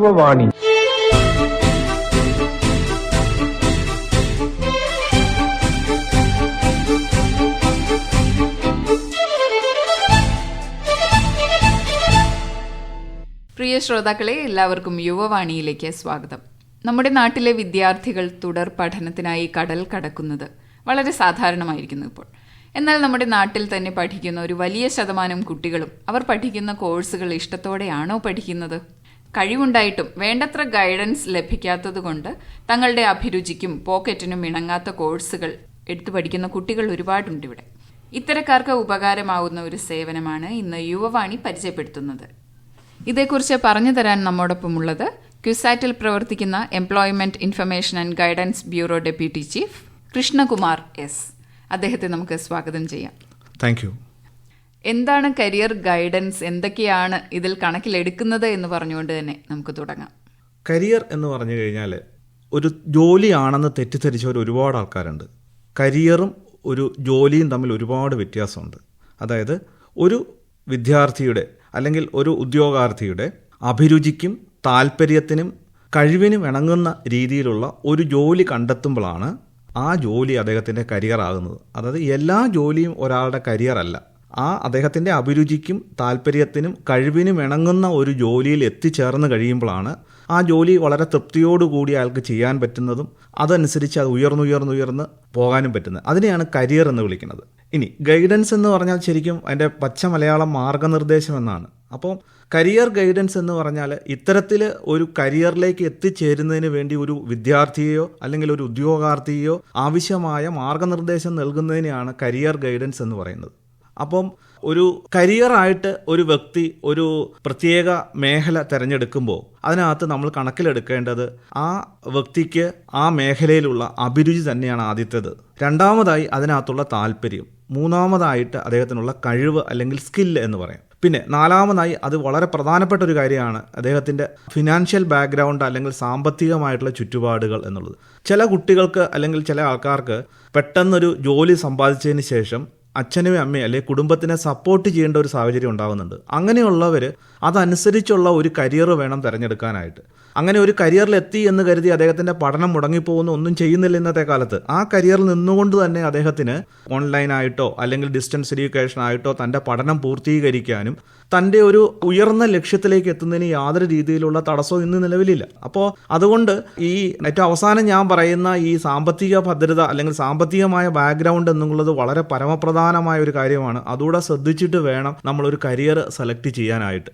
യുവവാണി പ്രിയ ശ്രോതാക്കളെ എല്ലാവർക്കും യുവവാണിയിലേക്ക് സ്വാഗതം. നമ്മുടെ നാട്ടിലെ വിദ്യാർത്ഥികൾ തുടർ പഠനത്തിനായി കടൽ കടക്കുന്നത് വളരെ സാധാരണമായിരിക്കുന്നു ഇപ്പോൾ. എന്നാൽ നമ്മുടെ നാട്ടിൽ തന്നെ പഠിക്കുന്ന ഒരു വലിയ ശതമാനം കുട്ടികളും അവർ പഠിക്കുന്ന കോഴ്സുകൾ ഇഷ്ടത്തോടെയാണോ പഠിക്കുന്നത്? കഴിവുണ്ടായിട്ടും വേണ്ടത്ര ഗൈഡൻസ് ലഭിക്കാത്തതുകൊണ്ട് തങ്ങളുടെ അഭിരുചിക്കും പോക്കറ്റിനും ഇണങ്ങാത്ത കോഴ്സുകൾ എടുത്തു പഠിക്കുന്ന കുട്ടികൾ ഒരുപാടുണ്ട് ഇവിടെ. ഇത്തരക്കാർക്ക് ഉപകാരമാവുന്ന ഒരു സേവനമാണ് ഇന്ന് യുവവാണി പരിചയപ്പെടുത്തുന്നത്. ഇതേക്കുറിച്ച് പറഞ്ഞു തരാൻ നമ്മോടൊപ്പമുള്ളത് ക്യുസാറ്റിൽ പ്രവർത്തിക്കുന്ന employment information and guidance bureau deputy chief Krishnakumar S അദ്ദേഹത്തെ നമുക്ക് സ്വാഗതം ചെയ്യാം. താങ്ക് എന്താണ് കരിയർ ഗൈഡൻസ് എന്തൊക്കെയാണ് ഇതിൽ കണക്കിലെടുക്കുന്നത് എന്ന് പറഞ്ഞുകൊണ്ട് തന്നെ നമുക്ക് തുടങ്ങാം. കരിയർ എന്ന് പറഞ്ഞു കഴിഞ്ഞാൽ ഒരു ജോലിയാണെന്ന് തെറ്റിദ്ധരിച്ചവർ ഒരുപാട് ആൾക്കാരുണ്ട്. കരിയറും ഒരു ജോലിയും തമ്മിൽ ഒരുപാട് വ്യത്യാസമുണ്ട്. അതായത് ഒരു വിദ്യാർത്ഥിയുടെ അല്ലെങ്കിൽ ഒരു ഉദ്യോഗാർത്ഥിയുടെ അഭിരുചിക്കും താല്പര്യത്തിനും കഴിവിനും ഇണങ്ങുന്ന രീതിയിലുള്ള ഒരു ജോലി കണ്ടെത്തുമ്പോഴാണ് ആ ജോലി അദ്ദേഹത്തിന്റെ കരിയർ ആകുന്നത്. അതായത് എല്ലാ ജോലിയും ഒരാളുടെ കരിയറല്ല ആ അദ്ദേഹത്തിന്റെ അഭിരുചിക്കും താല്പര്യത്തിനും കഴിവിനും ഇണങ്ങുന്ന ഒരു ജോലിയിൽ എത്തിച്ചേർന്ന് കഴിയുമ്പോഴാണ് ആ ജോലി വളരെ തൃപ്തിയോടുകൂടി അയാൾക്ക് ചെയ്യാൻ പറ്റുന്നതും അതനുസരിച്ച് അത് ഉയർന്നുയർന്നുയർന്ന് പോകാനും പറ്റുന്നത്. അതിനെയാണ് കരിയർ എന്ന് വിളിക്കുന്നത്. ഇനി ഗൈഡൻസ് എന്ന് പറഞ്ഞാൽ ശരിക്കും അതിന്റെ പച്ച മലയാളം മാർഗനിർദ്ദേശം എന്നാണ്. അപ്പോൾ കരിയർ ഗൈഡൻസ് എന്ന് പറഞ്ഞാൽ ഇത്തരത്തിൽ ഒരു കരിയറിലേക്ക് എത്തിച്ചേരുന്നതിന് വേണ്ടി ഒരു വിദ്യാർത്ഥിയെയോ അല്ലെങ്കിൽ ഒരു ഉദ്യോഗാർത്ഥിയെയോ ആവശ്യമായ മാർഗനിർദ്ദേശം നൽകുന്നതിനെയാണ് കരിയർ ഗൈഡൻസ് എന്ന് പറയുന്നത്. അപ്പം ഒരു കരിയറായിട്ട് ഒരു വ്യക്തി ഒരു പ്രത്യേക മേഖല തിരഞ്ഞെടുക്കുമ്പോൾ അതിനകത്ത് നമ്മൾ കണക്കിലെടുക്കേണ്ടത് ആ വ്യക്തിക്ക് ആ മേഖലയിലുള്ള അഭിരുചി തന്നെയാണ് ആദ്യത്തേത്. രണ്ടാമതായി അതിനകത്തുള്ള താല്പര്യം. മൂന്നാമതായിട്ട് അദ്ദേഹത്തിനുള്ള കഴിവ് അല്ലെങ്കിൽ സ്കില്ല് എന്ന് പറയാം. പിന്നെ നാലാമതായി അത് വളരെ പ്രധാനപ്പെട്ട ഒരു കാര്യമാണ് അദ്ദേഹത്തിന്റെ ഫിനാൻഷ്യൽ ബാക്ക്ഗ്രൗണ്ട് അല്ലെങ്കിൽ സാമ്പത്തികമായിട്ടുള്ള ചുറ്റുപാടുകൾ എന്നുള്ളത്. ചില കുട്ടികൾക്ക് അല്ലെങ്കിൽ ചില ആൾക്കാർക്ക് പെട്ടെന്നൊരു ജോലി സമ്പാദിച്ചതിന് ശേഷം അച്ഛനും അമ്മയും അല്ലെങ്കിൽ കുടുംബത്തിനെ സപ്പോർട്ട് ചെയ്യേണ്ട ഒരു സാഹചര്യം ഉണ്ടാകുന്നുണ്ട് അങ്ങനെയുള്ളവർ അതനുസരിച്ചുള്ള ഒരു കരിയർ വേണം തിരഞ്ഞെടുക്കാനായിട്ട്. അങ്ങനെ ഒരു കരിയറിൽ എത്തി എന്ന് കരുതി അദ്ദേഹത്തിന്റെ പഠനം മുടങ്ങിപ്പോകുന്ന ഒന്നും ചെയ്യുന്നില്ല ഇന്നത്തെ കാലത്ത്. ആ കരിയറിൽ നിന്നുകൊണ്ട് തന്നെ അദ്ദേഹത്തിന് ഓൺലൈനായിട്ടോ അല്ലെങ്കിൽ ഡിസ്റ്റൻസ് എഡ്യൂക്കേഷൻ ആയിട്ടോ തന്റെ പഠനം പൂർത്തീകരിക്കാനും തന്റെ ഒരു ഉയർന്ന ലക്ഷ്യത്തിലേക്ക് എത്തുന്നതിന് യാതൊരു രീതിയിലുള്ള തടസ്സവും ഇന്ന് നിലവിലില്ല. അപ്പോൾ അതുകൊണ്ട് ഈ ഏറ്റവും അവസാനം ഞാൻ പറയുന്ന ഈ സാമ്പത്തിക ഭദ്രത അല്ലെങ്കിൽ സാമ്പത്തികമായ ബാക്ക്ഗ്രൗണ്ട് എന്നുള്ളത് വളരെ പരമപ്രധാനമായ ഒരു കാര്യമാണ്. അതുകൂടെ ശ്രദ്ധിച്ചിട്ട് വേണം നമ്മളൊരു കരിയർ സെലക്ട് ചെയ്യാനായിട്ട്.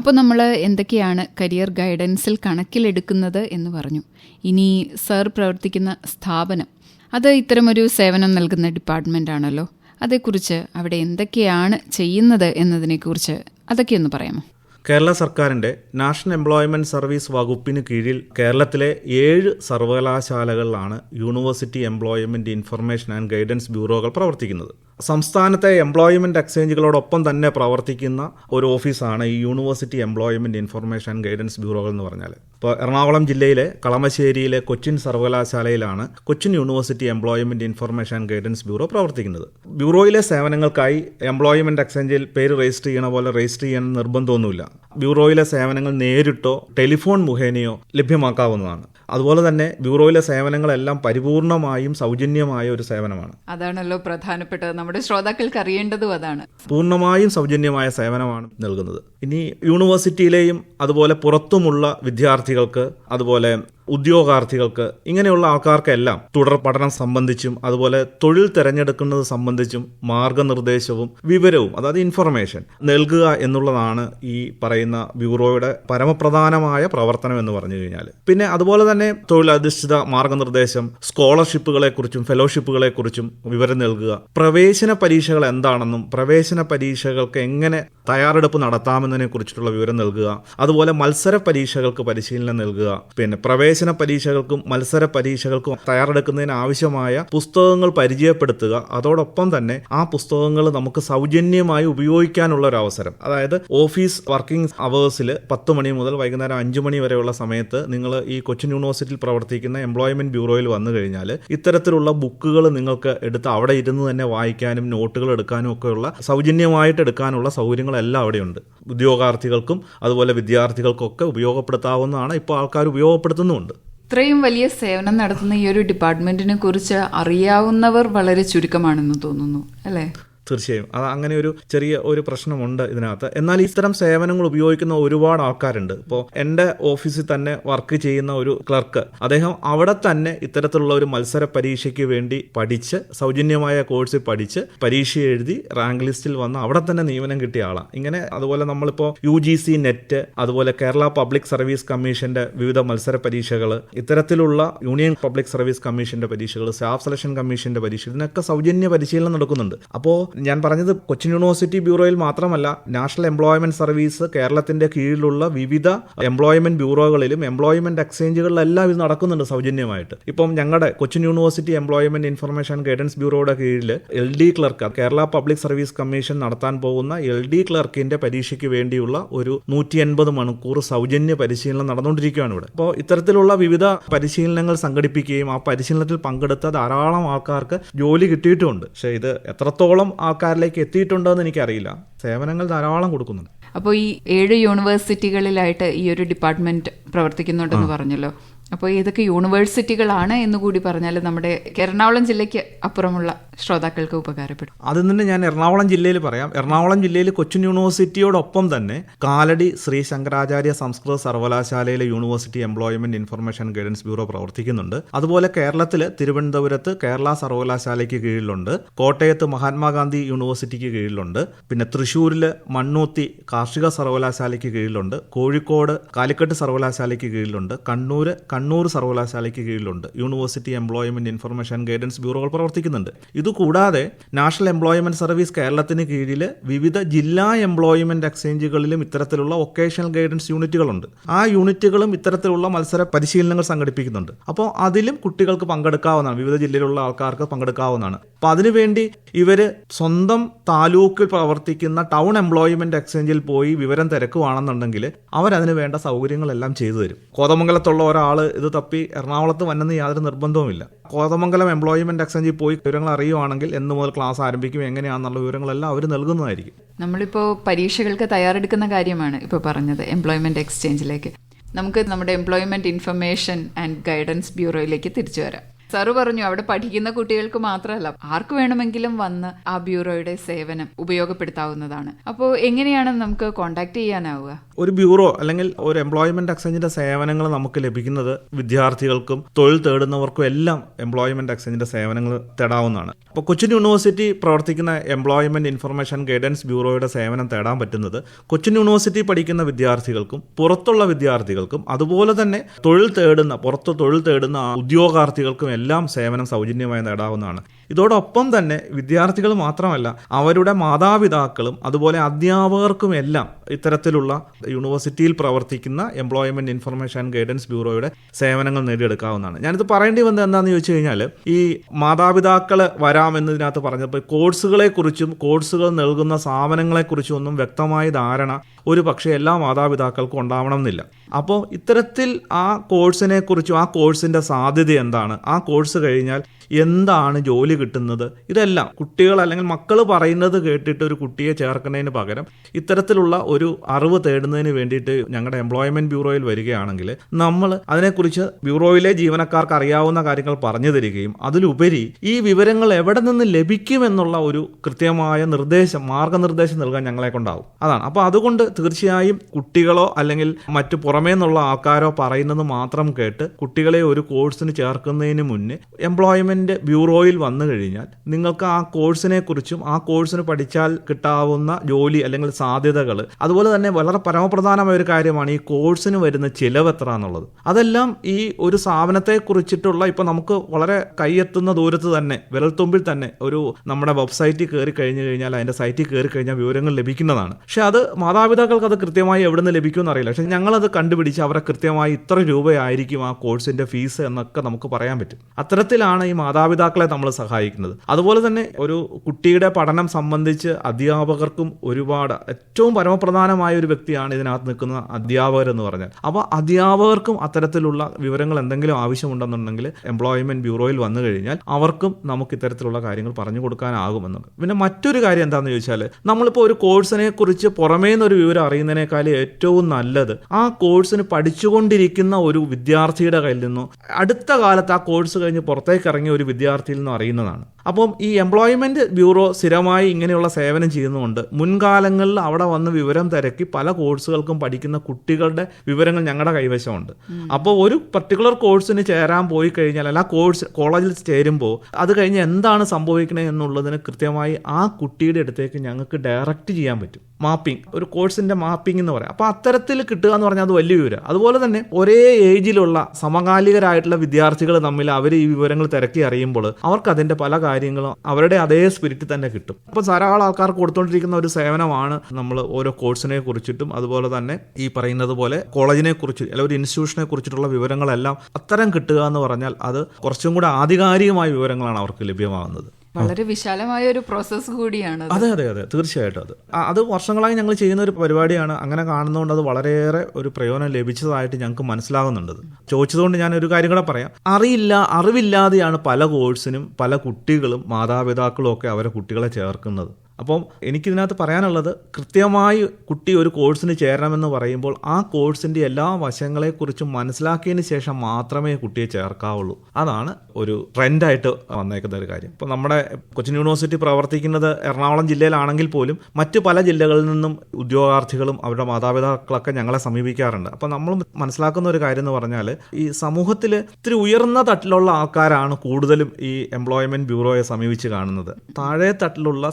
അപ്പോൾ നമ്മൾ എന്തൊക്കെയാണ് കരിയർ ഗൈഡൻസിൽ കണക്കിലെടുക്കുന്നത് എന്ന് പറഞ്ഞു. ഇനി സർ പ്രവർത്തിക്കുന്ന സ്ഥാപനം അത് ഇത്തരമൊരു സേവനം നൽകുന്ന ഡിപ്പാർട്ട്മെന്റ് ആണല്ലോ. അതേക്കുറിച്ച് അവിടെ എന്തൊക്കെയാണ് ചെയ്യുന്നത് എന്നതിനെക്കുറിച്ച് അതൊക്കെ ഒന്ന് പറയാമോ? കേരള സർക്കാരിന്റെ നാഷണൽ എംപ്ലോയ്മെന്റ് സർവീസ് വകുപ്പിന് കീഴിൽ കേരളത്തിലെ ഏഴ് സർവകലാശാലകളിലാണ് university employment information and guidance ബ്യൂറോകൾ പ്രവർത്തിക്കുന്നത്. സംസ്ഥാനത്തെ എംപ്ലോയ്മെന്റ് എക്സ്ചേഞ്ചുകളോടൊപ്പം തന്നെ പ്രവർത്തിക്കുന്ന ഒരു ഓഫീസാണ് ഈ യൂണിവേഴ്സിറ്റി എംപ്ലോയ്മെന്റ് ഇൻഫർമേഷൻ ഗൈഡൻസ് ബ്യൂറോകൾ എന്ന് പറഞ്ഞാൽ ഇപ്പോൾ എറണാകുളം ജില്ലയിലെ കളമശ്ശേരിയിലെ Cochin സർവകലാശാലയിലാണ് Cochin university employment information guidance bureau പ്രവർത്തിക്കുന്നത്. ബ്യൂറോയിലെ സേവനങ്ങൾക്കായി എംപ്ലോയ്മെന്റ് എക്സ്ചേഞ്ചിൽ പേര് രജിസ്റ്റർ ചെയ്യണ പോലെ രജിസ്റ്റർ ചെയ്യാൻ നിർബന്ധമൊന്നുമില്ല. ബ്യൂറോയിലെ സേവനങ്ങൾ നേരിട്ടോ ടെലിഫോൺ മുഖേനയോ ലഭ്യമാക്കാവുന്നതാണ്. അതുപോലെ തന്നെ ബ്യൂറോയിലെ സേവനങ്ങളെല്ലാം പരിപൂർണമായും സൗജന്യമായ ഒരു സേവനമാണ്. അതാണല്ലോ പ്രധാനപ്പെട്ടത്. നമ്മുടെ ശ്രോതാക്കൾക്ക് അറിയേണ്ടതും അതാണ്. പൂർണമായും സൗജന്യമായ സേവനമാണ് നൽകുന്നത്. ഇനി യൂണിവേഴ്സിറ്റിയിലെയും അതുപോലെ പുറത്തുമുള്ള വിദ്യാർത്ഥികൾക്ക് അതുപോലെ ഉദ്യോഗാർത്ഥികൾക്ക് ഇങ്ങനെയുള്ള ആൾക്കാർക്കെല്ലാം തുടർ പഠനം സംബന്ധിച്ചും അതുപോലെ തൊഴിൽ തിരഞ്ഞെടുക്കുന്നത് സംബന്ധിച്ചും മാർഗനിർദ്ദേശവും വിവരവും അതായത് ഇൻഫർമേഷൻ നൽകുക എന്നുള്ളതാണ് ഈ പറയുന്ന ബ്യൂറോയുടെ പരമപ്രധാനമായ പ്രവർത്തനം എന്ന് പറഞ്ഞു കഴിഞ്ഞാൽ. പിന്നെ അതുപോലെ തന്നെ തൊഴിലധിഷ്ഠിത മാർഗനിർദ്ദേശം സ്കോളർഷിപ്പുകളെ കുറിച്ചും ഫെലോഷിപ്പുകളെ കുറിച്ചും വിവരം നൽകുക. പ്രവേശന പരീക്ഷകൾ എന്താണെന്നും പ്രവേശന പരീക്ഷകൾക്ക് എങ്ങനെ തയ്യാറെടുപ്പ് നടത്താമെന്നതിനെ കുറിച്ചിട്ടുള്ള വിവരം നൽകുക. അതുപോലെ മത്സര പരീക്ഷകൾക്ക് പരിശീലനം നൽകുക. പിന്നെ പ്രവേശന പ്രവേശന പരീക്ഷകൾക്കും മത്സര പരീക്ഷകൾക്കും തയ്യാറെടുക്കുന്നതിന് ആവശ്യമായ പുസ്തകങ്ങൾ പരിചയപ്പെടുത്തുക. അതോടൊപ്പം തന്നെ ആ പുസ്തകങ്ങൾ നമുക്ക് സൗജന്യമായി ഉപയോഗിക്കാനുള്ള ഒരു അവസരം. അതായത് ഓഫീസ് വർക്കിംഗ് അവേഴ്സിൽ പത്ത് മണി മുതൽ വൈകുന്നേരം അഞ്ച് മണി വരെയുള്ള സമയത്ത് നിങ്ങൾ ഈ കൊച്ചിൻ യൂണിവേഴ്സിറ്റിയിൽ പ്രവർത്തിക്കുന്ന എംപ്ലോയ്മെന്റ് ബ്യൂറോയിൽ വന്നു കഴിഞ്ഞാൽ ഇത്തരത്തിലുള്ള ബുക്കുകൾ നിങ്ങൾക്ക് എടുത്ത് അവിടെ ഇരുന്ന് തന്നെ വായിക്കാനും നോട്ടുകൾ എടുക്കാനും ഒക്കെയുള്ള സൗജന്യമായിട്ട് എടുക്കാനുള്ള സൗകര്യങ്ങളെല്ലാം അവിടെയുണ്ട്. ഉദ്യോഗാർത്ഥികൾക്കും അതുപോലെ വിദ്യാർത്ഥികൾക്കൊക്കെ ഉപയോഗപ്പെടുത്താവുന്നതാണ് ഇപ്പോൾ ആൾക്കാർ ഉപയോഗപ്പെടുത്തുന്നുമുണ്ട്. ഇത്രയും വലിയ സേവനം നടത്തുന്ന ഈ ഒരു ഡിപ്പാർട്ട്മെന്റിനെ കുറിച്ച് അറിയാവുന്നവർ വളരെ ചുരുക്കമാണെന്ന് തോന്നുന്നു അല്ലേ? തീർച്ചയായും. അത് അങ്ങനെ ഒരു ചെറിയ ഒരു പ്രശ്നമുണ്ട് ഇതിനകത്ത്. എന്നാൽ ഇത്തരം സേവനങ്ങൾ ഉപയോഗിക്കുന്ന ഒരുപാട് ആൾക്കാരുണ്ട്. ഇപ്പോൾ എന്റെ ഓഫീസിൽ തന്നെ വർക്ക് ചെയ്യുന്ന ഒരു ക്ലർക്ക്. അദ്ദേഹം അവിടെ തന്നെ ഇത്തരത്തിലുള്ള ഒരു മത്സര പരീക്ഷയ്ക്ക് വേണ്ടി പഠിച്ച് സൗജന്യമായ കോഴ്സിൽ പഠിച്ച് പരീക്ഷ എഴുതി റാങ്ക് ലിസ്റ്റിൽ വന്ന് അവിടെ തന്നെ നിയമനം കിട്ടിയ ആളാണ് ഇങ്ങനെ അതുപോലെ നമ്മളിപ്പോൾ യു ജി സി നെറ്റ് അതുപോലെ കേരള പബ്ലിക് സർവീസ് കമ്മീഷന്റെ വിവിധ മത്സര പരീക്ഷകൾ ഇത്തരത്തിലുള്ള യൂണിയൻ പബ്ലിക് സർവീസ് കമ്മീഷന്റെ പരീക്ഷകൾ സ്റ്റാഫ് സെലക്ഷൻ കമ്മീഷന്റെ പരീക്ഷ ഇതിനൊക്കെ സൗജന്യ പരിശീലനം നടക്കുന്നുണ്ട്. അപ്പോൾ ഞാൻ പറഞ്ഞത് കൊച്ചിൻ യൂണിവേഴ്സിറ്റി ബ്യൂറോയിൽ മാത്രമല്ല നാഷണൽ എംപ്ലോയ്മെന്റ് സർവീസ് കേരളത്തിന്റെ കീഴിലുള്ള വിവിധ എംപ്ലോയ്മെന്റ് ബ്യൂറോകളിലും എംപ്ലോയ്മെന്റ് എക്സ്ചേഞ്ചുകളിലെല്ലാം ഇത് നടക്കുന്നുണ്ട് സൗജന്യമായിട്ട്. ഇപ്പം ഞങ്ങളുടെ Cochin university employment information guidance ബ്യൂറോയുടെ കീഴിൽ L D clerk Kerala public service commission നടത്താൻ പോകുന്ന എൽ ഡി ക്ലർക്കിന്റെ പരീക്ഷയ്ക്ക് വേണ്ടിയുള്ള ഒരു നൂറ്റി എൺപത് മണിക്കൂർ സൗജന്യ പരിശീലനം നടന്നുകൊണ്ടിരിക്കുകയാണ് ഇവിടെ. അപ്പോൾ ഇത്തരത്തിലുള്ള വിവിധ പരിശീലനങ്ങൾ സംഘടിപ്പിക്കുകയും ആ പരിശീലനത്തിൽ പങ്കെടുത്ത ധാരാളം ആൾക്കാർക്ക് ജോലി കിട്ടിയിട്ടുമുണ്ട് പക്ഷേ ഇത് എത്രത്തോളം ആൾക്കാരിലേക്ക് എത്തിയിട്ടുണ്ടോ എന്ന് എനിക്കറിയില്ല. സേവനങ്ങൾ ധാരാളം കൊടുക്കുന്നുണ്ട്. അപ്പോൾ ഈ ഏഴ് യൂണിവേഴ്സിറ്റികളിലായിട്ട് ഈ ഒരു ഡിപ്പാർട്ട്മെന്റ് പ്രവർത്തിക്കുന്നുണ്ടെന്ന് പറഞ്ഞല്ലോ. അപ്പോൾ ഏതൊക്കെ യൂണിവേഴ്സിറ്റികളാണ് എന്ന് കൂടി പറഞ്ഞാൽ നമ്മുടെ എറണാകുളം ജില്ലയ്ക്ക് അപ്പുറമുള്ള ശ്രോതാക്കൾക്ക് ഉപകാരപ്പെടും. അതിൽ നിന്ന് ഞാൻ എറണാകുളം ജില്ലയിൽ പറയാം. എറണാകുളം ജില്ലയിൽ കൊച്ചിൻ യൂണിവേഴ്സിറ്റിയോടൊപ്പം തന്നെ കാലടി ശ്രീ ശങ്കരാചാര്യ സംസ്കൃത സർവകലാശാലയിലെ university employment information guidance bureau പ്രവർത്തിക്കുന്നുണ്ട്. അതുപോലെ കേരളത്തിൽ തിരുവനന്തപുരത്ത് കേരള സർവകലാശാലയ്ക്ക് കീഴിലുണ്ട്. കോട്ടയത്ത് മഹാത്മാഗാന്ധി യൂണിവേഴ്സിറ്റിക്ക് കീഴിലുണ്ട്. പിന്നെ തൃശ്ശൂരിൽ മണ്ണൂത്തി കാർഷിക സർവകലാശാലയ്ക്ക് കീഴിലുണ്ട്. കോഴിക്കോട് കാലിക്കട്ട് സർവകലാശാലയ്ക്ക് കീഴിലുണ്ട്. കണ്ണൂർ കണ്ണൂർ സർവകലാശാലയ്ക്ക് കീഴിലുണ്ട്. യൂണിവേഴ്സിറ്റി എംപ്ലോയ്മെന്റ് ഇൻഫർമേഷൻ ഗൈഡൻസ് ബ്യൂറോകൾ പ്രവർത്തിക്കുന്നുണ്ട്. ഇതുകൂടാതെ നാഷണൽ എംപ്ലോയ്മെന്റ് സർവീസ് കേരളത്തിന് കീഴിൽ വിവിധ ജില്ലാ എംപ്ലോയ്മെന്റ് എക്സ്ചേഞ്ചുകളിലും ഇത്തരത്തിലുള്ള വൊക്കേഷണൽ ഗൈഡൻസ് യൂണിറ്റുകളുണ്ട്. ആ യൂണിറ്റുകളും ഇത്തരത്തിലുള്ള മത്സര പരിശീലനങ്ങൾ സംഘടിപ്പിക്കുന്നുണ്ട്. അപ്പോൾ അതിലും കുട്ടികൾക്ക് പങ്കെടുക്കാവുന്നതാണ്. വിവിധ ജില്ലയിലുള്ള ആൾക്കാർക്ക് പങ്കെടുക്കാവുന്നതാണ്. അപ്പോൾ അതിനുവേണ്ടി ഇവർ സ്വന്തം താലൂക്കിൽ പ്രവർത്തിക്കുന്ന ടൗൺ എംപ്ലോയ്മെന്റ് എക്സ്ചേഞ്ചിൽ പോയി വിവരം തിരക്കുവാണെന്നുണ്ടെങ്കിൽ അവരതിന് വേണ്ട സൗകര്യങ്ങളെല്ലാം ചെയ്തു തരും. കോതമംഗലത്തുള്ള ഒരാൾ ഇത് തപ്പി എറണാകുളത്ത് വന്നെന്ന് യാതൊരു നിർബന്ധവുമില്ല. കോതമംഗലം എംപ്ലോയ്മെന്റ് എക്സ്ചേഞ്ചിൽ പോയി വിവരങ്ങൾ അറിയുവാണെങ്കിൽ എന്ന് മുതൽ ക്ലാസ് ആരംഭിക്കും എങ്ങനെയാണെന്നുള്ള വിവരങ്ങളെല്ലാം അവർ നൽകുന്നതായിരിക്കും. നമ്മളിപ്പോൾ പരീക്ഷകൾക്ക് തയ്യാറെടുക്കുന്ന കാര്യമാണ് ഇപ്പോൾ പറഞ്ഞത് എംപ്ലോയ്മെന്റ് എക്സ്ചേഞ്ചിലേക്ക് നമുക്ക് നമ്മുടെ എംപ്ലോയ്മെന്റ് ഇൻഫർമേഷൻ ആൻഡ് ഗൈഡൻസ് ബ്യൂറോയിലേക്ക് തിരിച്ചു വരാം. സാറ് പറഞ്ഞു അവിടെ പഠിക്കുന്ന കുട്ടികൾക്ക് മാത്രമല്ല ആർക്ക് വേണമെങ്കിലും വന്ന് ആ ബ്യൂറോയുടെ സേവനം ഉപയോഗപ്പെടുത്താവുന്നതാണ്. അപ്പോൾ എങ്ങനെയാണ് നമുക്ക് കോണ്ടാക്ട് ചെയ്യാനാവുക? ഒരു ബ്യൂറോ അല്ലെങ്കിൽ ഒരു എംപ്ലോയ്മെന്റ് എക്സ്ചേഞ്ചിന്റെ സേവനങ്ങൾ നമുക്ക് ലഭിക്കുന്നത് വിദ്യാർത്ഥികൾക്കും തൊഴിൽ തേടുന്നവർക്കും എല്ലാം എംപ്ലോയ്മെന്റ് എക്സ്ചേഞ്ചിന്റെ സേവനങ്ങൾ തേടാവുന്നതാണ്. അപ്പോൾ കൊച്ചിൻ യൂണിവേഴ്സിറ്റി പ്രവർത്തിക്കുന്ന എംപ്ലോയ്മെന്റ് ഇൻഫർമേഷൻ ഗൈഡൻസ് ബ്യൂറോയുടെ സേവനം തേടാൻ പറ്റുന്നത് കൊച്ചിൻ യൂണിവേഴ്സിറ്റി പഠിക്കുന്ന വിദ്യാർത്ഥികൾക്കും പുറത്തുള്ള വിദ്യാർത്ഥികൾക്കും അതുപോലെ തന്നെ തൊഴിൽ തേടുന്ന പുറത്ത് തൊഴിൽ തേടുന്ന ഉദ്യോഗാർത്ഥികൾക്കും എല്ലാം സേവനം സൗജന്യമായി നേടാവുന്നതാണ് ഇതോടൊപ്പം തന്നെ വിദ്യാർത്ഥികൾ മാത്രമല്ല അവരുടെ മാതാപിതാക്കളും അതുപോലെ അധ്യാപകർക്കും എല്ലാം ഇത്തരത്തിലുള്ള യൂണിവേഴ്സിറ്റിയിൽ പ്രവർത്തിക്കുന്ന എംപ്ലോയ്മെന്റ് ഇൻഫർമേഷൻ ഗൈഡൻസ് ബ്യൂറോയുടെ സേവനങ്ങൾ നേടിയെടുക്കാവുന്നതാണ്. ഞാനിത് പറയേണ്ടി വന്നത് എന്താണെന്ന് ചോദിച്ചു കഴിഞ്ഞാൽ ഈ മാതാപിതാക്കൾ വരാമെന്നതിനകത്ത് പറഞ്ഞപ്പോൾ കോഴ്സുകളെക്കുറിച്ചും കോഴ്സുകൾ നൽകുന്ന സ്ഥാപനങ്ങളെക്കുറിച്ചും ഒന്നും വ്യക്തമായ ധാരണ ഒരു പക്ഷേ എല്ലാ മാതാപിതാക്കൾക്കും ഉണ്ടാവണം എന്നില്ല അപ്പോൾ ഇത്തരത്തിൽ ആ കോഴ്സിനെ കുറിച്ചും ആ കോഴ്സിന്റെ സാധ്യത എന്താണ്? ആ കോഴ്സ് കഴിഞ്ഞാൽ എന്താണ് ജോലി കിട്ടുന്നത്? ഇതെല്ലാം കുട്ടികൾ അല്ലെങ്കിൽ മക്കൾ പറയുന്നത് കേട്ടിട്ട് ഒരു കുട്ടിയെ ചേർക്കുന്നതിന് പകരം ഇത്തരത്തിലുള്ള ഒരു അറിവ് തേടുന്നതിന് വേണ്ടിയിട്ട് ഞങ്ങളുടെ എംപ്ലോയ്മെന്റ് ബ്യൂറോയിൽ വരികയാണെങ്കിൽ നമ്മൾ അതിനെക്കുറിച്ച് ബ്യൂറോയിലെ ജീവനക്കാർക്ക് അറിയാവുന്ന കാര്യങ്ങൾ പറഞ്ഞു തരികയും അതിലുപരി ഈ വിവരങ്ങൾ എവിടെ നിന്ന് ലഭിക്കുമെന്നുള്ള ഒരു കൃത്യമായ നിർദ്ദേശം മാർഗനിർദ്ദേശം നൽകാൻ ഞങ്ങളെ കൊണ്ടാവും. അതാണ്. അപ്പോൾ അതുകൊണ്ട് തീർച്ചയായും കുട്ടികളോ അല്ലെങ്കിൽ മറ്റു പുറമേ നിന്നുള്ള ആൾക്കാരോ പറയുന്നത് മാത്രം കേട്ട് കുട്ടികളെ ഒരു കോഴ്സിന് ചേർക്കുന്നതിന് മുന്നേ എംപ്ലോയ്മെന്റ് എംപ്ലോയ്മെന്റ് ബ്യൂറോയിൽ വന്നു കഴിഞ്ഞാൽ നിങ്ങൾക്ക് ആ കോഴ്സിനെ കുറിച്ചും ആ കോഴ്സിന് പഠിച്ചാൽ കിട്ടാവുന്ന ജോലി അല്ലെങ്കിൽ സാധ്യതകൾ അതുപോലെ തന്നെ വളരെ പരമപ്രധാനമായ ഒരു കാര്യമാണ് ഈ കോഴ്സിന് വരുന്ന ചിലവ് എത്ര എന്നുള്ളത്. അതെല്ലാം ഈ ഒരു സ്ഥാപനത്തെ കുറിച്ചിട്ടുള്ള ഇപ്പൊ നമുക്ക് വളരെ കൈയെത്തുന്ന ദൂരത്ത് തന്നെ വിരൽത്തുമ്പിൽ തന്നെ ഒരു നമ്മുടെ വെബ്സൈറ്റിൽ കയറി കഴിഞ്ഞു കഴിഞ്ഞാൽ അതിന്റെ സൈറ്റിൽ കയറി കഴിഞ്ഞാൽ വിവരങ്ങൾ ലഭിക്കുന്നതാണ്. പക്ഷേ അത് മാതാപിതാക്കൾക്ക് അത് കൃത്യമായി എവിടെ നിന്ന് ലഭിക്കുമെന്ന് അറിയില്ല പക്ഷെ ഞങ്ങളത് കണ്ടുപിടിച്ച് അവരെ കൃത്യമായി ഇത്ര രൂപയായിരിക്കും ആ കോഴ്സിന്റെ ഫീസ് എന്നൊക്കെ നമുക്ക് പറയാൻ പറ്റും. അത്തരത്തിലാണ് ഈ മാതാപിതാക്കളെ നമ്മൾ സഹായിക്കുന്നത്. അതുപോലെ തന്നെ ഒരു കുട്ടിയുടെ പഠനം സംബന്ധിച്ച് അധ്യാപകർക്കും ഒരുപാട് ഏറ്റവും പരമപ്രധാനമായ ഒരു വ്യക്തിയാണ് ഇതിനകത്ത് നിൽക്കുന്ന അധ്യാപകർ എന്ന് പറഞ്ഞാൽ. അപ്പോൾ അധ്യാപകർക്കും അത്തരത്തിലുള്ള വിവരങ്ങൾ എന്തെങ്കിലും ആവശ്യമുണ്ടെന്നുണ്ടെങ്കിൽ എംപ്ലോയ്മെന്റ് ബ്യൂറോയിൽ വന്നു കഴിഞ്ഞാൽ അവർക്കും നമുക്ക് ഇത്തരത്തിലുള്ള കാര്യങ്ങൾ പറഞ്ഞു കൊടുക്കാനാകുമെന്ന് പിന്നെ മറ്റൊരു കാര്യം എന്താണെന്ന് ചോദിച്ചാൽ നമ്മളിപ്പോൾ ഒരു കോഴ്സിനെ കുറിച്ച് പുറമേ നിന്നൊരു വിവരം അറിയുന്നതിനേക്കാൾ ഏറ്റവും നല്ലത് ആ കോഴ്സിന് പഠിച്ചുകൊണ്ടിരിക്കുന്ന ഒരു വിദ്യാർത്ഥിയുടെ കയ്യിൽ നിന്നോ അടുത്ത കാലത്ത് ആ കോഴ്സ് കഴിഞ്ഞ് പുറത്തേക്ക് ഇറങ്ങിയ ഒരു വിദ്യാർത്ഥിയിൽ നിന്നും അറിയുന്നതാണ്. അപ്പം ഈ എംപ്ലോയ്മെന്റ് ബ്യൂറോ സ്ഥിരമായി ഇങ്ങനെയുള്ള സേവനം ചെയ്യുന്നുണ്ട് മുൻകാലങ്ങളിൽ അവിടെ വന്ന് വിവരം തിരക്കി പല കോഴ്സുകൾക്കും പഠിക്കുന്ന കുട്ടികളുടെ വിവരങ്ങൾ ഞങ്ങളുടെ കൈവശമുണ്ട്. അപ്പോൾ ഒരു പർട്ടിക്കുലർ കോഴ്സിന് ചേരാൻ പോയി കഴിഞ്ഞാൽ അല്ല കോഴ്സ് കോളേജിൽ ചേരുമ്പോൾ അത് കഴിഞ്ഞ് എന്താണ് സംഭവിക്കുന്നത് എന്നുള്ളതിന് കൃത്യമായി ആ കുട്ടിയുടെ അടുത്തേക്ക് ഞങ്ങൾക്ക് ഡയറക്റ്റ് ചെയ്യാൻ പറ്റും. മാപ്പിംഗ് ഒരു കോഴ്സിന്റെ മാപ്പിംഗ് എന്ന് പറയാം. അപ്പോൾ അത്തരത്തിൽ കിട്ടുക എന്ന് പറഞ്ഞാൽ അത് വലിയ വിവരം. അതുപോലെ തന്നെ ഒരേ ഏജിലുള്ള സമകാലികരായിട്ടുള്ള വിദ്യാർത്ഥികൾ തമ്മിൽ അവർ ഈ വിവരങ്ങൾ തിരക്കി അറിയുമ്പോൾ അവർക്ക് അതിന്റെ പല കാര്യങ്ങളും അവരുടെ അതേ സ്പിരിറ്റ് തന്നെ കിട്ടും. അപ്പോൾ ധാരാളം ആൾക്കാർക്ക് കൊടുത്തുകൊണ്ടിരിക്കുന്ന ഒരു സേവനമാണ് നമ്മൾ ഓരോ കോഴ്സിനെ കുറിച്ചിട്ടും അതുപോലെ തന്നെ ഈ പറയുന്നത് പോലെ കോളേജിനെ കുറിച്ച് അല്ലെങ്കിൽ ഒരു ഇൻസ്റ്റിറ്റ്യൂഷനെ കുറിച്ചിട്ടുള്ള വിവരങ്ങളെല്ലാം അത്തരം കിട്ടുക എന്ന് പറഞ്ഞാൽ അത് കുറച്ചും കൂടെ ആധികാരികമായ വിവരങ്ങളാണ് അവർക്ക് ലഭ്യമാകുന്നത്. വളരെ വിശാലമായ ഒരു പ്രോസസ്സ് കൂടിയാണ് അതെ. അതെ അതെ തീർച്ചയായിട്ടും അത്. അത് വർഷങ്ങളായി ഞങ്ങൾ ചെയ്യുന്ന ഒരു പരിപാടിയാണ്. അങ്ങനെ കാണുന്നതുകൊണ്ട് അത് വളരെയേറെ ഒരു പ്രയോജനം ലഭിച്ചതായിട്ട് ഞങ്ങൾക്ക് മനസ്സിലാകുന്നുണ്ട്. ചോദിച്ചതുകൊണ്ട് ഞാൻ ഒരു കാര്യം കൂടെ പറയാം. അറിയില്ല അറിവില്ലാതെയാണ് പല കോഴ്സിനും പല കുട്ടികളും മാതാപിതാക്കളും ഒക്കെ അവരെ കുട്ടികളെ ചേർക്കുന്നത്. അപ്പം എനിക്കിതിനകത്ത് പറയാനുള്ളത് കൃത്യമായി കുട്ടി ഒരു കോഴ്സിന് ചേരണമെന്ന് പറയുമ്പോൾ ആ കോഴ്സിന്റെ എല്ലാ വശങ്ങളെക്കുറിച്ചും മനസ്സിലാക്കിയതിന് ശേഷം മാത്രമേ കുട്ടിയെ ചേർക്കാവുള്ളൂ. അതാണ് ഒരു ട്രെൻഡായിട്ട് വന്നേക്കുന്ന ഒരു കാര്യം. ഇപ്പോൾ നമ്മുടെ കൊച്ചിൻ യൂണിവേഴ്സിറ്റി പ്രവർത്തിക്കുന്നത് എറണാകുളം ജില്ലയിലാണെങ്കിൽ പോലും മറ്റ് പല ജില്ലകളിൽ നിന്നും ഉദ്യോഗാർത്ഥികളും അവരുടെ മാതാപിതാക്കളൊക്കെ ഞങ്ങളെ സമീപിക്കാറുണ്ട്. അപ്പോൾ നമ്മൾ മനസ്സിലാക്കുന്ന ഒരു കാര്യം എന്ന് പറഞ്ഞാൽ ഈ സമൂഹത്തിൽ ഇത്തിരി ഉയർന്ന തട്ടിലുള്ള ആൾക്കാരാണ് കൂടുതലും ഈ എംപ്ലോയ്മെന്റ് ബ്യൂറോയെ സമീപിച്ച് കാണുന്നത്. താഴെ തട്ടിലുള്ള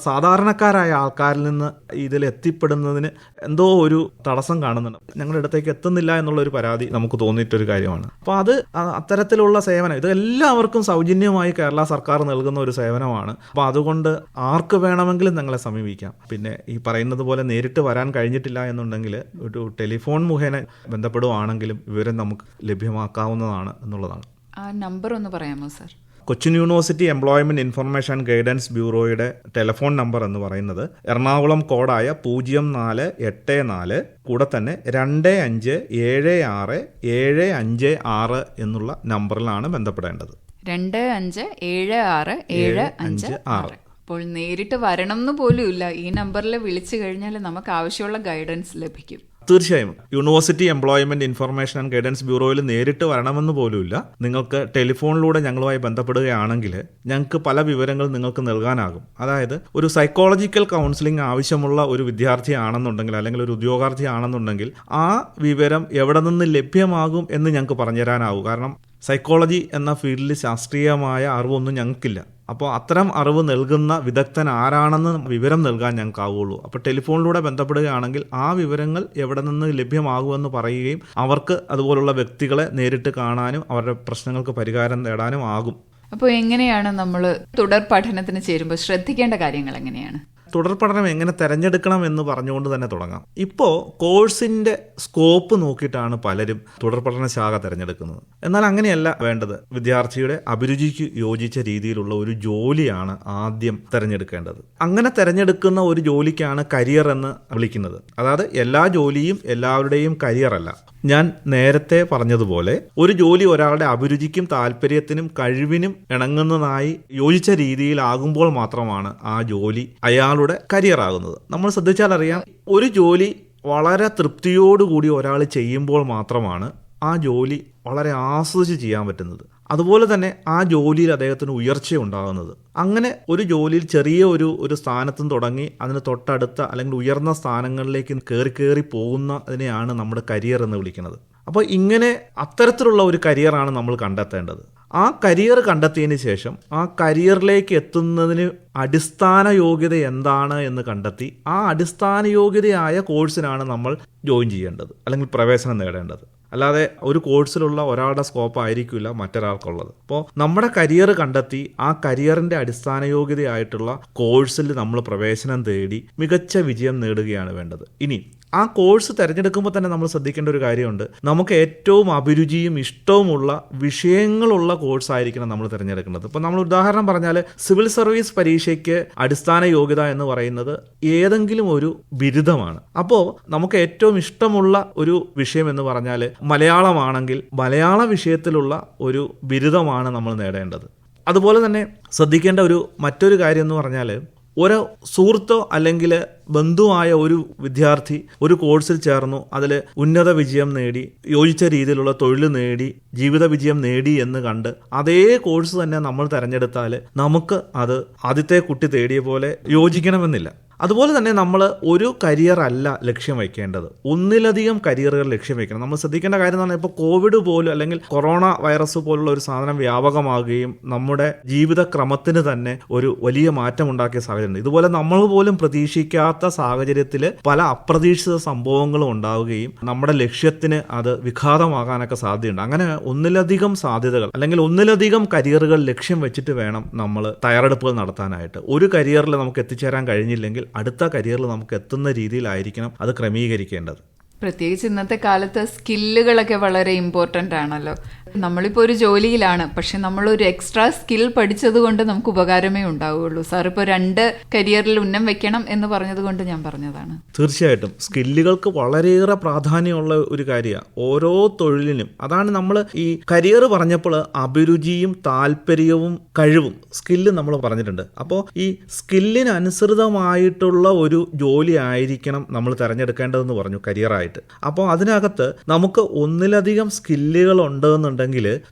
സാധാരണക്കാരായ ആൾക്കാരിൽ നിന്ന് ഇതിൽ എത്തിപ്പെടുന്നതിന് എന്തോ ഒരു തടസ്സം കാണുന്നുണ്ട്. ഞങ്ങളുടെ അടുത്തേക്ക് എത്തുന്നില്ല എന്നുള്ള ഒരു പരാതി നമുക്ക് തോന്നിയിട്ടൊരു കാര്യമാണ്. അപ്പോൾ അത് അത്തരത്തിലുള്ള സേവനം ഇത് എല്ലാവർക്കും സൗജന്യമായി കേരള സർക്കാർ നൽകുന്ന ഒരു സേവനമാണ്. അപ്പോൾ അതുകൊണ്ട് ആർക്ക് വേണമെങ്കിലും ഞങ്ങളെ സമീപിക്കാം. പിന്നെ ഈ പറയുന്നത് പോലെ നേരിട്ട് വരാൻ കഴിഞ്ഞിട്ടില്ല എന്നുണ്ടെങ്കിൽ ഒരു ടെലിഫോൺ മുഖേന ബന്ധപ്പെടുവാണെങ്കിലും വിവരം നമുക്ക് ലഭ്യമാക്കാവുന്നതാണ് എന്നുള്ളതാണ്. ആ നമ്പർ ഒന്ന് പറയാമോ sir? Cochin university employment information guidance ബ്യൂറോയുടെ telephone number എന്ന് പറയുന്നത് എറണാകുളം കോഡായ പൂജ്യം നാല് എട്ട് നാല് കൂടെ തന്നെ രണ്ട് അഞ്ച് ഏഴ് ആറ് ഏഴ് അഞ്ച് ആറ് എന്നുള്ള നമ്പറിലാണ് ബന്ധപ്പെടേണ്ടത്. രണ്ട് അഞ്ച് ഏഴ് ആറ് ഏഴ് അഞ്ച് ആറ്. അപ്പോൾ നേരിട്ട് വരണം എന്ന് പോലും ഇല്ല ഈ നമ്പറിൽ വിളിച്ചു കഴിഞ്ഞാൽ നമുക്ക് ആവശ്യമുള്ള ഗൈഡൻസ് ലഭിക്കും. തീർച്ചയായും. University employment information and guidance ബ്യൂറോയിൽ നേരിട്ട് വരണമെന്ന് പോലുമില്ല. നിങ്ങൾക്ക് ടെലിഫോണിലൂടെ ഞങ്ങളുമായി ബന്ധപ്പെടുകയാണെങ്കിൽ ഞങ്ങൾക്ക് പല വിവരങ്ങൾ നിങ്ങൾക്ക് നൽകാനാകും. അതായത് ഒരു സൈക്കോളജിക്കൽ കൗൺസിലിംഗ് ആവശ്യമുള്ള ഒരു വിദ്യാർത്ഥി ആണെന്നുണ്ടെങ്കിൽ അല്ലെങ്കിൽ ഒരു ഉദ്യോഗാർത്ഥി ആണെന്നുണ്ടെങ്കിൽ ആ വിവരം എവിടെ നിന്ന് ലഭ്യമാകും എന്ന് ഞങ്ങൾക്ക് പറഞ്ഞുതരാനാവും കാരണം സൈക്കോളജി എന്ന ഫീൽഡിൽ ശാസ്ത്രീയമായ അറിവൊന്നും ഞങ്ങൾക്കില്ല. അപ്പോൾ അത്തരം അറിവ് നൽകുന്ന വിദഗ്ധൻ ആരാണെന്ന് വിവരം നൽകാൻ ഞങ്ങൾക്കാവുള്ളൂ. അപ്പോൾ ടെലിഫോണിലൂടെ ബന്ധപ്പെടുകയാണെങ്കിൽ ആ വിവരങ്ങൾ എവിടെ നിന്ന് ലഭ്യമാകുമെന്ന് പറയുകയും അവർക്ക് അതുപോലുള്ള വ്യക്തികളെ നേരിട്ട് കാണാനും അവരുടെ പ്രശ്നങ്ങൾക്ക് പരിഹാരം നേടാനും ആകും. അപ്പോൾ എങ്ങനെയാണ് നമ്മൾ തുടർ പഠനത്തിന് ചേരുമ്പോൾ ശ്രദ്ധിക്കേണ്ട കാര്യങ്ങൾ എങ്ങനെയാണ്? തുടർ പഠനം എങ്ങനെ തിരഞ്ഞെടുക്കണം എന്ന് പറഞ്ഞുകൊണ്ട് തന്നെ തുടങ്ങാം. ഇപ്പോൾ കോഴ്സിന്റെ സ്കോപ്പ് നോക്കിയിട്ടാണ് പലരും തുടർ പഠന ശാഖ തിരഞ്ഞെടുക്കുന്നത്. എന്നാൽ അങ്ങനെയല്ല വേണ്ടത്. വിദ്യാർത്ഥിയുടെ അഭിരുചിക്ക് യോജിച്ച രീതിയിലുള്ള ഒരു ജോലിയാണ് ആദ്യം തിരഞ്ഞെടുക്കേണ്ടത്. അങ്ങനെ തിരഞ്ഞെടുക്കുന്ന ഒരു ജോലിക്കാണ് കരിയർ എന്ന് വിളിക്കുന്നത്. അതായത് എല്ലാ ജോലിയും എല്ലാവരുടെയും കരിയർ അല്ല. ഞാൻ നേരത്തെ പറഞ്ഞതുപോലെ ഒരു ജോലി ഒരാളുടെ അഭിരുചിക്കും താല്പര്യത്തിനും കഴിവിനും ഇണങ്ങുന്നതായി യോജിച്ച രീതിയിലാകുമ്പോൾ മാത്രമാണ് ആ ജോലി അയാളുടെ കരിയർ ആകുന്നത്. നമ്മൾ ശ്രദ്ധിച്ചാൽ അറിയാം ഒരു ജോലി വളരെ തൃപ്തിയോടുകൂടി ഒരാൾ ചെയ്യുമ്പോൾ മാത്രമാണ് ആ ജോലി വളരെ ആസ്വദിച്ച് ചെയ്യാൻ പറ്റുന്നത്. അതുപോലെ തന്നെ ആ ജോലിയിൽ അദ്ദേഹത്തിന് ഉയർച്ച ഉണ്ടാകുന്നത് അങ്ങനെ ഒരു ജോലിയിൽ ചെറിയ ഒരു ഒരു സ്ഥാനത്തും തുടങ്ങി അതിന് തൊട്ടടുത്ത അല്ലെങ്കിൽ ഉയർന്ന സ്ഥാനങ്ങളിലേക്ക് കയറി കയറി പോകുന്ന അതിനെയാണ് നമ്മുടെ കരിയർ എന്ന് വിളിക്കുന്നത്. അപ്പോൾ ഇങ്ങനെ അത്തരത്തിലുള്ള ഒരു കരിയറാണ് നമ്മൾ കണ്ടെത്തേണ്ടത്. ആ കരിയർ കണ്ടെത്തിയതിന് ശേഷം ആ കരിയറിലേക്ക് എത്തുന്നതിന് അടിസ്ഥാന യോഗ്യത എന്താണ് എന്ന് കണ്ടെത്തി ആ അടിസ്ഥാന യോഗ്യതയായ കോഴ്സിനാണ് നമ്മൾ ജോയിൻ ചെയ്യേണ്ടത് അല്ലെങ്കിൽ പ്രവേശനം നേടേണ്ടത്. അല്ലാതെ ഒരു കോഴ്സിലുള്ള ഒരാളുടെ സ്കോപ്പ് ആയിരിക്കില്ല മറ്റൊരാൾക്കുള്ളത്. അപ്പോൾ നമ്മുടെ കരിയർ കണ്ടെത്തി ആ കരിയറിന്റെ അടിസ്ഥാന യോഗ്യതയായിട്ടുള്ള കോഴ്സിൽ നമ്മൾ പ്രവേശനം തേടി മികച്ച വിജയം നേടുകയാണ് വേണ്ടത്. ഇനി ആ കോഴ്സ് തിരഞ്ഞെടുക്കുമ്പോൾ തന്നെ നമ്മൾ ശ്രദ്ധിക്കേണ്ട ഒരു കാര്യമുണ്ട്. നമുക്ക് ഏറ്റവും അഭിരുചിയും ഇഷ്ടവുമുള്ള വിഷയങ്ങളുള്ള കോഴ്സ് ആയിരിക്കണം നമ്മൾ തിരഞ്ഞെടുക്കുന്നത് ഇപ്പോൾ നമ്മൾ ഉദാഹരണം പറഞ്ഞാൽ സിവിൽ സർവീസ് പരീക്ഷയ്ക്ക് അടിസ്ഥാന യോഗ്യത എന്ന് പറയുന്നത് ഏതെങ്കിലും ഒരു ബിരുദമാണ്. അപ്പോൾ നമുക്ക് ഏറ്റവും ഇഷ്ടമുള്ള ഒരു വിഷയം എന്ന് പറഞ്ഞാൽ മലയാളമാണെങ്കിൽ മലയാള വിഷയത്തിലുള്ള ഒരു ബിരുദമാണ് നമ്മൾ നേടേണ്ടത്. അതുപോലെ തന്നെ ശ്രദ്ധിക്കേണ്ട ഒരു മറ്റൊരു കാര്യം എന്ന് പറഞ്ഞാൽ ഒരു സുഹൃത്തോ അല്ലെങ്കിൽ ബന്ധുവായ ഒരു വിദ്യാർത്ഥി ഒരു കോഴ്സിൽ ചേർന്നു. അതിൽ ഉന്നത വിജയം നേടി യോജിച്ച രീതിയിലുള്ള തൊഴിൽ നേടി ജീവിത വിജയം നേടി എന്ന് കണ്ട് അതേ കോഴ്സ് തന്നെ നമ്മൾ തിരഞ്ഞെടുത്താൽ നമുക്ക് അത് ആദ്യത്തെ കുട്ടി തേടിയ പോലെ യോജിക്കണമെന്നില്ല. അതുപോലെ തന്നെ നമ്മൾ ഒരു കരിയർ അല്ല ലക്ഷ്യം വയ്ക്കേണ്ടത്. ഒന്നിലധികം കരിയറുകൾ ലക്ഷ്യം വയ്ക്കണം. നമ്മൾ ശ്രദ്ധിക്കേണ്ട കാര്യം എന്ന് പറഞ്ഞാൽ ഇപ്പോൾ കോവിഡ് പോലും അല്ലെങ്കിൽ കൊറോണ വൈറസ് പോലുള്ള ഒരു സാധനം വ്യാപകമാകുകയും നമ്മുടെ ജീവിതക്രമത്തിന് തന്നെ ഒരു വലിയ മാറ്റം ഉണ്ടാക്കിയ സാഹചര്യമുണ്ട്. ഇതുപോലെ നമ്മൾ പോലും പ്രതീക്ഷിക്കാത്ത സാഹചര്യത്തിൽ പല അപ്രതീക്ഷിത സംഭവങ്ങളും ഉണ്ടാവുകയും നമ്മുടെ ലക്ഷ്യത്തിന് അത് വിഘാതമാകാനൊക്കെ സാധ്യതയുണ്ട്. അങ്ങനെ ഒന്നിലധികം സാധ്യതകൾ അല്ലെങ്കിൽ ഒന്നിലധികം കരിയറുകൾ ലക്ഷ്യം വെച്ചിട്ട് വേണം നമ്മൾ തയ്യാറെടുപ്പുകൾ നടത്താനായിട്ട്. ഒരു കരിയറിൽ നമുക്ക് എത്തിച്ചേരാൻ കഴിഞ്ഞില്ലെങ്കിൽ അടുത്ത കരിയറിൽ നമുക്ക് എത്തുന്ന രീതിയിലായിരിക്കണം അത് ക്രമീകരിക്കേണ്ടത്. പ്രത്യേകിച്ച് ഇന്നത്തെ കാലത്ത് സ്കില്ലുകളൊക്കെ വളരെ ഇമ്പോർട്ടന്റ് ആണല്ലോ. നമ്മളിപ്പോൾ ഒരു ജോലിയിലാണ് പക്ഷെ നമ്മൾ ഒരു എക്സ്ട്രാ സ്കിൽ പഠിച്ചത് കൊണ്ട് നമുക്ക് ഉപകാരമേ ഉണ്ടാവുകയുള്ളൂ. സാർ ഇപ്പോൾ രണ്ട് കരിയറിൽ ഉന്നം വെക്കണം എന്ന് പറഞ്ഞത് കൊണ്ട് ഞാൻ പറഞ്ഞതാണ്. തീർച്ചയായിട്ടും. സ്കില്ലുകൾക്ക് വളരെയേറെ പ്രാധാന്യമുള്ള ഒരു കാര്യമാണ് ഓരോ തൊഴിലിനും. അതാണ് നമ്മൾ ഈ കരിയർ പറഞ്ഞപ്പോൾ അഭിരുചിയും താല്പര്യവും കഴിവും സ്കില്ല് നമ്മൾ പറഞ്ഞിട്ടുണ്ട്. അപ്പോൾ ഈ സ്കില്ലിനനുസൃതമായിട്ടുള്ള ഒരു ജോലി ആയിരിക്കണം നമ്മൾ തിരഞ്ഞെടുക്കേണ്ടതെന്ന് പറഞ്ഞു കരിയറായിട്ട് അപ്പോൾ അതിനകത്ത് നമുക്ക് ഒന്നിലധികം സ്കില്ലുകൾ ഉണ്ടെന്നുണ്ടെങ്കിൽ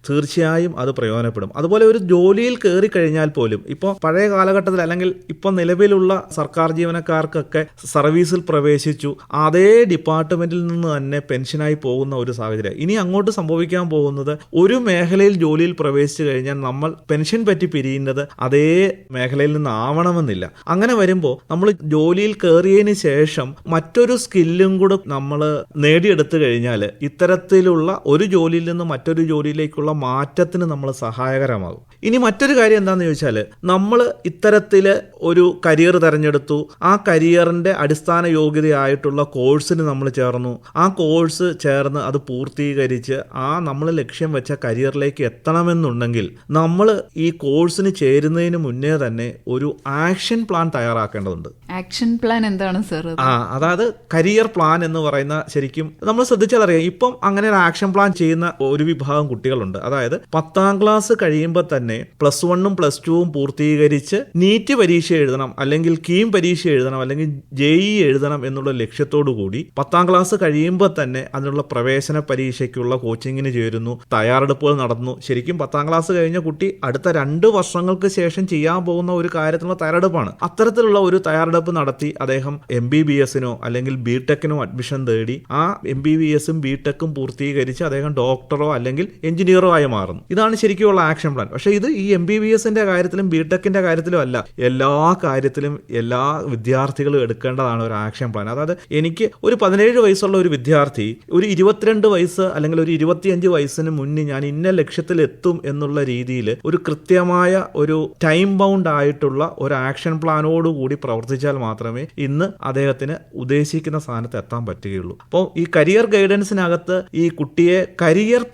തീർച്ചയായും അത് പ്രയോജനപ്പെടും. അതുപോലെ ഒരു ജോലിയിൽ കയറി കഴിഞ്ഞാൽ പോലും ഇപ്പോൾ പഴയ കാലഘട്ടത്തിൽ അല്ലെങ്കിൽ ഇപ്പോൾ നിലവിലുള്ള സർക്കാർ ജീവനക്കാർക്കൊക്കെ സർവീസിൽ പ്രവേശിച്ചു അതേ ഡിപ്പാർട്ട്മെന്റിൽ നിന്ന് തന്നെ പെൻഷനായി പോകുന്ന ഒരു സാഹചര്യം. ഇനി അങ്ങോട്ട് സംഭവിക്കാൻ പോകുന്നത് ഒരു മേഖലയിൽ ജോലിയിൽ പ്രവേശിച്ചു കഴിഞ്ഞാൽ നമ്മൾ പെൻഷൻ പറ്റി പിരിയുന്നത് അതേ മേഖലയിൽ നിന്ന് ആവണമെന്നില്ല. അങ്ങനെ വരുമ്പോൾ നമ്മൾ ജോലിയിൽ കയറിയതിന് ശേഷം മറ്റൊരു സ്കില്ലും കൂടെ നമ്മൾ നേടിയെടുത്തു കഴിഞ്ഞാൽ ഇത്തരത്തിലുള്ള ഒരു ജോലിയിൽ നിന്ന് മറ്റൊരു ജോലിയിലേക്കുള്ള മാറ്റത്തിന് നമ്മൾ സഹായകരമാകും. ഇനി മറ്റൊരു കാര്യം എന്താണെന്ന് ചോദിച്ചാൽ നമ്മൾ ഇത്തരത്തിൽ ഒരു കരിയർ തിരഞ്ഞെടുത്തു. ആ കരിയറിന്റെ അടിസ്ഥാന യോഗ്യതയായിട്ടുള്ള കോഴ്സിന് നമ്മൾ ചേർന്നു. ആ കോഴ്സ് ചേർന്ന് അത് പൂർത്തീകരിച്ച് ആ നമ്മൾ ലക്ഷ്യം വെച്ച കരിയറിലേക്ക് എത്തണമെന്നുണ്ടെങ്കിൽ നമ്മൾ ഈ കോഴ്സിന് ചേരുന്നതിന് മുന്നേ തന്നെ ഒരു ആക്ഷൻ പ്ലാൻ തയ്യാറാക്കേണ്ടതുണ്ട്. ആക്ഷൻ പ്ലാൻ എന്താണ് സാർ? ആ അതായത് കരിയർ പ്ലാൻ എന്ന് പറയുന്ന ശരിക്കും നമ്മൾ ശ്രദ്ധിച്ചാൽ അറിയാം ഇപ്പം അങ്ങനെ ഒരു ആക്ഷൻ പ്ലാൻ ചെയ്യുന്ന ഒരു വിഭാഗം കുട്ടികളുണ്ട്. അതായത് പത്താം ക്ലാസ് കഴിയുമ്പോൾ തന്നെ പ്ലസ് വണ്ണും പ്ലസ് ടുവും പൂർത്തീകരിച്ച് നീറ്റ് പരീക്ഷ എഴുതണം അല്ലെങ്കിൽ കീം പരീക്ഷ എഴുതണം അല്ലെങ്കിൽ ജെ ഇ എഴുതണം എന്നുള്ള ലക്ഷ്യത്തോടു കൂടി പത്താം ക്ലാസ് കഴിയുമ്പോൾ തന്നെ അതിനുള്ള പ്രവേശന പരീക്ഷയ്ക്കുള്ള കോച്ചിങ്ങിന് ചേരുന്നു. തയ്യാറെടുപ്പുകൾ നടന്നു. ശരിക്കും പത്താം ക്ലാസ് കഴിഞ്ഞ കുട്ടി അടുത്ത രണ്ട് വർഷങ്ങൾക്ക് ശേഷം ചെയ്യാൻ പോകുന്ന ഒരു കാര്യത്തിനുള്ള തയ്യാറെടുപ്പാണ്. അത്തരത്തിലുള്ള ഒരു തയ്യാറെടുപ്പ് നടത്തി അദ്ദേഹം എം ബി ബി എസിനോ അല്ലെങ്കിൽ ബി ടെക്കിനോ അഡ്മിഷൻ തേടി ആ എം ബി ബി എസും ബി ടെക്കും പൂർത്തീകരിച്ച് അദ്ദേഹം ഡോക്ടറോ അല്ലെങ്കിൽ എഞ്ചിനീയറോ ആയി മാറുന്നു. ഇതാണ് ശരിക്കുമുള്ള ആക്ഷൻ പ്ലാൻ. പക്ഷേ ഇത് ഈ എം ബി ബി എസിന്റെ കാര്യത്തിലും ബി ടെക്കിന്റെ കാര്യത്തിലും അല്ല. എല്ലാ കാര്യത്തിലും എല്ലാ വിദ്യാർത്ഥികളും എടുക്കേണ്ടതാണ് ഒരു ആക്ഷൻ പ്ലാൻ. അതായത് എനിക്ക് ഒരു പതിനേഴ് വയസ്സുള്ള ഒരു വിദ്യാർത്ഥി ഒരു ഇരുപത്തിരണ്ട് വയസ്സ് അല്ലെങ്കിൽ ഒരു ഇരുപത്തിയഞ്ച് വയസ്സിന് മുന്നേ ഞാൻ ഇന്ന ലക്ഷ്യത്തിൽ എത്തും എന്നുള്ള രീതിയിൽ ഒരു കൃത്യമായ ഒരു ടൈം ബൗണ്ട് ആയിട്ടുള്ള ഒരു ആക്ഷൻ പ്ലാനോട് കൂടി പ്രവർത്തിച്ചാൽ മാത്രമേ ഇന്ന് അദ്ദേഹത്തിന് ഉദ്ദേശിക്കുന്ന സ്ഥാനത്ത് എത്താൻ പറ്റുകയുള്ളൂ. അപ്പോൾ ഈ കരിയർ ഗൈഡൻസിനകത്ത് ഈ കുട്ടിയെ കരിയർ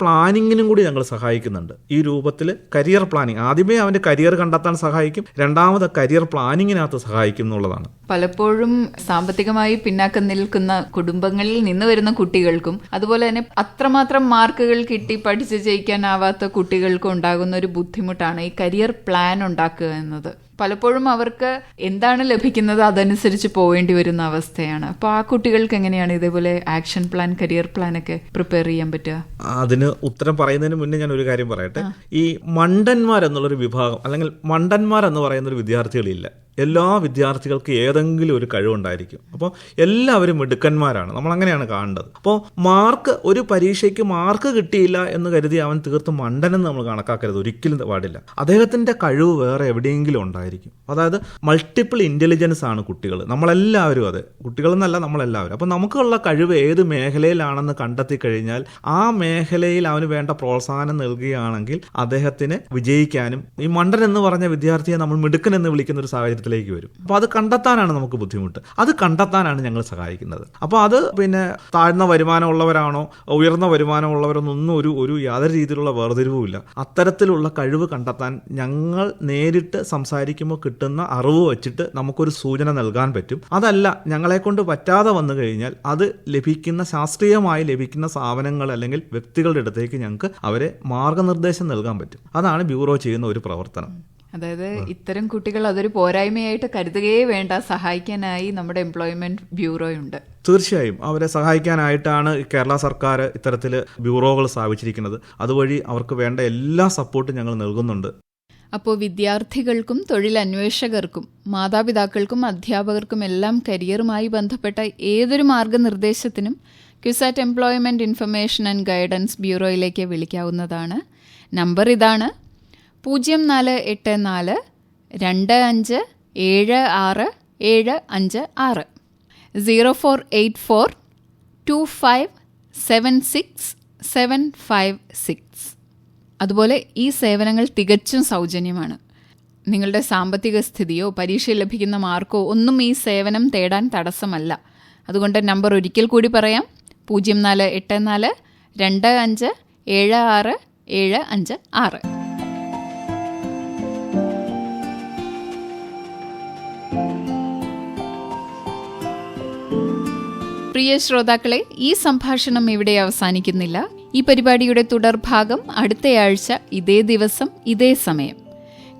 പ്ലാനിങ്ങിനും കൂടി ഞങ്ങൾ സഹായിക്കുന്നുണ്ട്. ഈ രൂപത്തിൽ കരിയർ പ്ലാനിങ് ആദ്യമേ അവന്റെ കരിയർ കണ്ടെത്താൻ സഹായിക്കും. രണ്ടാമത് കരിയർ പ്ലാനിങ്ങിനകത്ത് സഹായിക്കും എന്നുള്ളതാണ്. പലപ്പോഴും സാമ്പത്തികമായി പിന്നാക്കം നിൽക്കുന്ന കുടുംബങ്ങളിൽ നിന്ന് വരുന്ന കുട്ടികൾക്കും അതുപോലെ തന്നെ അത്രമാത്രം മാർക്കുകൾ കിട്ടി പഠിച്ച് ജയിക്കാനാവാത്ത കുട്ടികൾക്കും ഉണ്ടാകുന്ന ഒരു ബുദ്ധിമുട്ടാണ് ഈ കരിയർ പ്ലാൻ ഉണ്ടാക്കുക എന്നത്. പലപ്പോഴും അവർക്ക് എന്താണ് ലഭിക്കുന്നത് അതനുസരിച്ച് പോവേണ്ടി വരുന്ന അവസ്ഥയാണ്. അപ്പോൾ ആ കുട്ടികൾക്ക് എങ്ങനെയാണ് ഇതേപോലെ ആക്ഷൻ പ്ലാൻ കരിയർ പ്ലാൻ ഒക്കെ പ്രിപ്പയർ ചെയ്യാൻ പറ്റുക? അതിന് ഉത്തരം പറയുന്നതിന് മുന്നേ ഞാൻ ഒരു കാര്യം പറയട്ടെ. ഈ മണ്ടന്മാർ എന്നുള്ളൊരു വിഭാഗം അല്ലെങ്കിൽ മണ്ടന്മാർ എന്ന് പറയുന്ന ഒരു വിദ്യാർത്ഥികളില്ല. എല്ലാ വിദ്യാർത്ഥികൾക്ക് ഏതെങ്കിലും ഒരു കഴിവുണ്ടായിരിക്കും. അപ്പോൾ എല്ലാവരും മിടുക്കന്മാരാണ്. നമ്മൾ അങ്ങനെയാണ് കാണേണ്ടത്. അപ്പോൾ മാർക്ക് ഒരു പരീക്ഷയ്ക്ക് മാർക്ക് കിട്ടിയില്ല എന്ന് കരുതി അവൻ തീർത്തും മണ്ടനെന്ന് നമ്മൾ കണക്കാക്കരുത്. ഒരിക്കലും പാടില്ല. അദ്ദേഹത്തിന്റെ കഴിവ് വേറെ എവിടെയെങ്കിലും ഉണ്ടായിരിക്കും. അതായത് മൾട്ടിപ്പിൾ ഇന്റലിജൻസ് ആണ് കുട്ടികൾ. നമ്മളെല്ലാവരും അത്. കുട്ടികളെന്നല്ല നമ്മളെല്ലാവരും. അപ്പോൾ നമുക്കുള്ള കഴിവ് ഏത് മേഖലയിലാണെന്ന് കണ്ടെത്തി കഴിഞ്ഞാൽ ആ മേഖലയിൽ അവന് വേണ്ട പ്രോത്സാഹനം നൽകുകയാണെങ്കിൽ അദ്ദേഹത്തിന് വിജയിക്കാനും ഈ മണ്ടൻ എന്ന് പറഞ്ഞ വിദ്യാർത്ഥിയെ നമ്മൾ മിടുക്കൻ എന്ന് വിളിക്കുന്ന ഒരു സാഹചര്യത്തിലേക്ക് വരും. അപ്പോൾ അത് കണ്ടെത്താനാണ് നമുക്ക് ബുദ്ധിമുട്ട്. അത് കണ്ടെത്താനാണ് ഞങ്ങൾ സഹായിക്കുന്നത്. അപ്പോൾ അത് പിന്നെ താഴ്ന്ന വരുമാനമുള്ളവരാണോ ഉയർന്ന വരുമാനമുള്ളവരൊന്നൊന്നും ഒരു ഒരു യാതൊരു രീതിയിലുള്ള വേർതിരിവുമില്ല അത്തരത്തിലുള്ള കഴിവ് കണ്ടെത്താൻ ഞങ്ങൾ നേരിട്ട് സംസാരിക്കുമ്പോൾ കിട്ടുന്ന അറിവ് വെച്ചിട്ട് നമുക്കൊരു സൂചന നൽകാൻ പറ്റും. അതല്ല ഞങ്ങളെ കൊണ്ട് പറ്റാതെ വന്നു കഴിഞ്ഞാൽ അത് ലഭിക്കുന്ന ശാസ്ത്രീയമായി ലഭിക്കുന്ന സ്ഥാപനങ്ങൾ അല്ലെങ്കിൽ വ്യക്തികളുടെ അടുത്തേക്ക് ഞങ്ങൾക്ക് അവരെ മാർഗനിർദ്ദേശം നൽകാൻ പറ്റും. അതാണ് ബ്യൂറോ ചെയ്യുന്ന ഒരു പ്രവർത്തനം. അതായത് ഇത്തരം കുട്ടികൾ അതൊരു പോരായ്മയായിട്ട് കരുതുകയേ വേണ്ട. സഹായിക്കാനായി നമ്മുടെ എംപ്ലോയ്മെന്റ് ബ്യൂറോ ഉണ്ട് തീർച്ചയായും അവരെ സഹായിക്കാനായിട്ടാണ് കേരള സർക്കാർ ഇത്തരത്തിൽ ബ്യൂറോകൾ സ്ഥാപിച്ചിരിക്കുന്നത്. അതുവഴി അവർക്ക് വേണ്ട എല്ലാ സപ്പോർട്ടും ഞങ്ങൾ നൽകുന്നുണ്ട്. അപ്പോൾ വിദ്യാർത്ഥികൾക്കും തൊഴിലന്വേഷകർക്കും മാതാപിതാക്കൾക്കും അധ്യാപകർക്കും എല്ലാം കരിയറുമായി ബന്ധപ്പെട്ട ഏതൊരു മാർഗനിർദ്ദേശത്തിനും CUSAT employment information and guidance ബ്യൂറോയിലേക്ക് വിളിക്കാവുന്നതാണ്. നമ്പർ ഇതാണ് പൂജ്യം നാല് എട്ട് നാല് രണ്ട് അഞ്ച് ഏഴ് ആറ് ഏഴ് അഞ്ച് ആറ്. Zero four eight four two five seven six seven five six. അതുപോലെ ഈ സേവനങ്ങൾ തികച്ചും സൗജന്യമാണ്. നിങ്ങളുടെ സാമ്പത്തിക സ്ഥിതിയോ പരീക്ഷയിൽ ലഭിക്കുന്ന മാർക്കോ ഒന്നും ഈ സേവനം തേടാൻ തടസ്സമല്ല. അതുകൊണ്ട് നമ്പർ ഒരിക്കൽ കൂടി പറയാം. പൂജ്യം നാല് എട്ട് നാല് രണ്ട് അഞ്ച് ഏഴ് ആറ് ഏഴ് അഞ്ച് ആറ്. പ്രിയ ശ്രോതാക്കളെ ഈ സംഭാഷണം ഇവിടെ അവസാനിക്കുന്നില്ല. ഈ പരിപാടിയുടെ തുടർഭാഗം അടുത്തയാഴ്ച ഇതേ ദിവസം ഇതേ സമയം.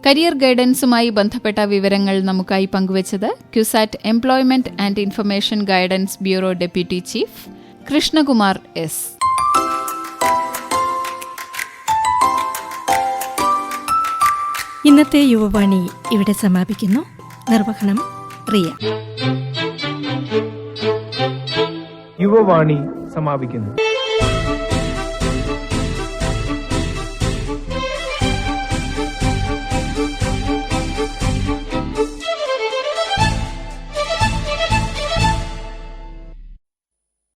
കരിയർ ഗൈഡൻസുമായി ബന്ധപ്പെട്ട വിവരങ്ങൾ നമുക്കായി പങ്കുവച്ചത് CUSAT employment and information guidance bureau deputy chief Krishnakumar S. ഇന്നത്തെ യുവവാണി ഇവിടെ സമാപിക്കുന്നു. നിർവഹണം റിയ. യുവവാണി സമാപിക്കുന്നു.